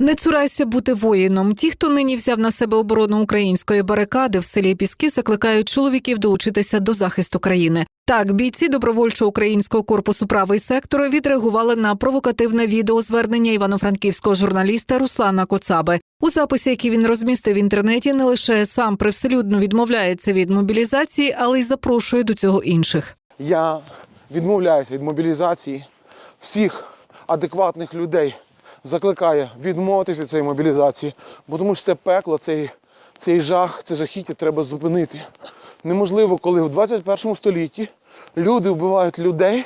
Не цурайся бути воїном. Ті, хто нині взяв на себе оборону української барикади в селі Піски, закликають чоловіків долучитися до захисту країни. Так, бійці добровольчого українського корпусу правий сектор відреагували на провокативне відеозвернення івано-франківського журналіста Руслана Коцаби. У записі, який він розмістив в інтернеті, не лише сам привселюдно відмовляється від мобілізації, але й запрошує до цього інших. Я відмовляюся від мобілізації всіх адекватних людей. Закликаю відмовитися від цієї мобілізації, бо тому що це пекло, цей, цей жах, це жахіття треба зупинити. Неможливо, коли в 21 столітті люди вбивають людей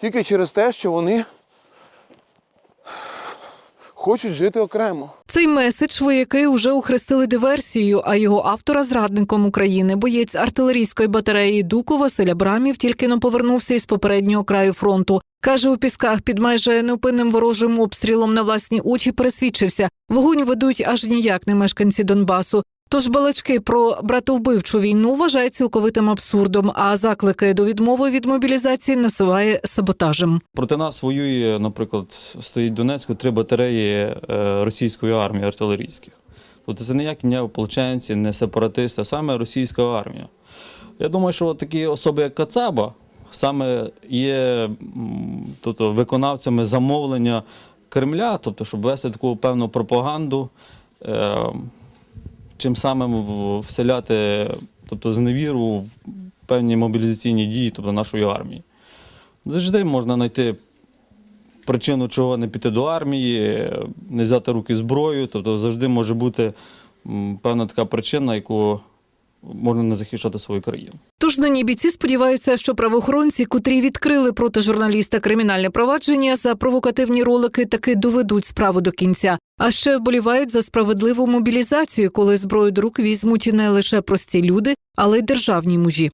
тільки через те, що вони хочуть жити окремо. Цей меседж вояки вже ухрестили диверсією, а його автора зрадником України. Боєць артилерійської батареї Дуку Василь Абрамів тільки но повернувся із попереднього краю фронту. Каже, у пісках під майже неупинним ворожим обстрілом на власні очі пересвідчився. Вогонь ведуть аж ніяк не мешканці Донбасу. Тож балачки про братовбивчу війну вважає цілковитим абсурдом, а заклики до відмови від мобілізації насиває саботажем. Проти нас воює, наприклад, стоїть в Донецьку три батареї е, російської армії артилерійських. Тобто це ніякі не ополченці, не сепаратисти, а саме російська армія. Я думаю, що такі особи, як Кацаба, саме є тобто, виконавцями замовлення Кремля, тобто, щоб вести таку певну пропаганду, е, чим самим вселяти тобто, зневіру в певні мобілізаційні дії тобто, нашої армії. Завжди можна знайти причину, чого не піти до армії, не взяти руки зброю. Тобто завжди може бути певна така причина, яку можна не захищати свою країну. Тож бійці сподіваються, що правоохоронці, котрі відкрили проти журналіста кримінальне провадження за провокативні ролики, таки доведуть справу до кінця. А ще вболівають за справедливу мобілізацію, коли зброю до рук візьмуть не лише прості люди, але й державні мужі.